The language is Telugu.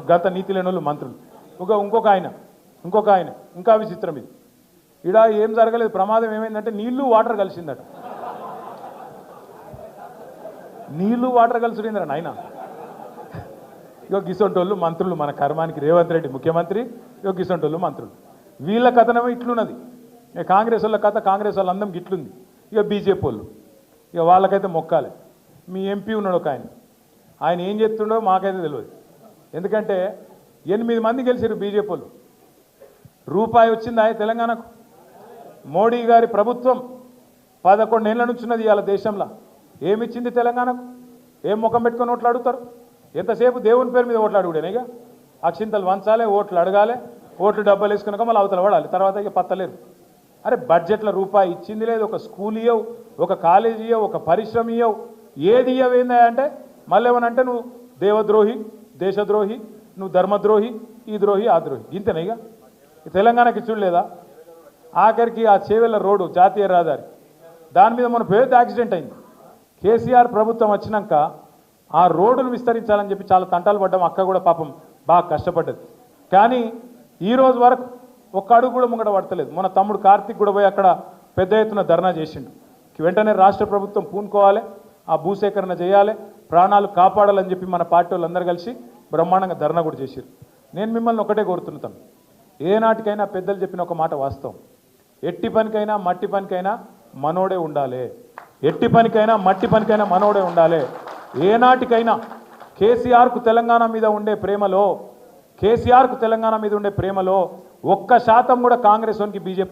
గత నీతి లేని వాళ్ళు మంత్రులు. ఒక ఇంకొక ఆయన ఇంకొక ఆయన ఇంకా విచిత్రం ఇది. ఇడ ఏం జరగలేదు ప్రమాదం ఏమైందంటే నీళ్ళు వాటర్ కలిసిందట. నీళ్ళు వాటర్ కలిసిందిరా నాయన. ఇగో గిసొంటోళ్ళు మంత్రులు మన కర్మానికి రేవంత్ రెడ్డి ముఖ్యమంత్రి ఇగో గిసొంటోళ్ళు మంత్రులు. వీళ్ళ కథనమే ఇట్లున్నది. ఇక కాంగ్రెస్ వాళ్ళ కథ కాంగ్రెస్ వాళ్ళ ఇట్లుంది ఇక బీజేపీ వాళ్ళు. ఇక వాళ్ళకైతే మొక్కాలి. మీ ఎంపీ ఉన్నాడు ఒక ఆయన. ఆయన ఏం చెప్తుండో మాకైతే తెలియదు ఎందుకంటే ఎనిమిది మంది గెలిచారు బీజేపీలు. రూపాయి వచ్చిందా తెలంగాణకు? మోడీ గారి ప్రభుత్వం పదకొండేళ్ళ నుంచి ఉన్నది ఇవాళ దేశంలో. ఏమిచ్చింది తెలంగాణకు? ఏం ముఖం పెట్టుకొని ఓట్లు అడుగుతారు? ఎంతసేపు దేవుని పేరు మీద ఓట్లు అడుగుడేనేగా అక్షింతలు వంచాలి ఓట్లు అడగాలి ఓట్లు డబ్బులు వేసుకున్నాక మళ్ళీ అవతల పడాలి. తర్వాత ఇక పత్తలేరు అరే బడ్జెట్లో రూపాయి ఇచ్చింది లేదు. ఒక స్కూల్ ఇవ్వవు ఒక కాలేజీ ఇవ్వవు ఒక పరిశ్రమ ఇవ్వవు ఏది ఇయ్యవు ఏందా అంటే మళ్ళీ ఏమనంటే నువ్వు దేవద్రోహి దేశద్రోహి నువ్వు ధర్మద్రోహి ఈ ద్రోహి ఆ ద్రోహి. ఇంతేనా ఇక తెలంగాణకి చూడలేదా? ఆఖరికి ఆ చేవెళ్ళ రోడ్డు జాతీయ రహదారి. దాని మీద మన పెద్ద యాక్సిడెంట్ అయింది. కేసీఆర్ ప్రభుత్వం వచ్చినాక ఆ రోడ్డును విస్తరించాలని చెప్పి చాలా తంటాలు పడ్డాం. అక్క కూడా పాపం బాగా కష్టపడ్డది. కానీ ఈ రోజు వరకు ఒక్క అడుగు కూడా ముంగడ పడతలేదు. మన తమ్ముడు కార్తిక్ కూడా పోయి అక్కడ పెద్ద ఎత్తున ధర్నా చేసిండు. వెంటనే రాష్ట్ర ప్రభుత్వం పూనుకోవాలి. ఆ భూసేకరణ చేయాలి ప్రాణాలు కాపాడాలని చెప్పి మన పార్టీ వాళ్ళందరూ కలిసి బ్రహ్మాండంగా ధర్నా కూడా చేశారు నేను మిమ్మల్ని ఒకటే కోరుతున్నాను ఏనాటికైనా పెద్దలు చెప్పిన ఒక మాట వాస్తవం. ఎట్టి పనికైనా మట్టి పనికైనా మనోడే ఉండాలి. ఎట్టి పనికైనా మట్టి పనికైనా మనోడే ఉండాలి. ఏనాటికైనా కేసీఆర్కు తెలంగాణ మీద ఉండే ప్రేమలో కేసీఆర్కు తెలంగాణ మీద ఉండే ప్రేమలో ఒక్క శాతం కూడా కాంగ్రెస్ వానికి బీజేపీ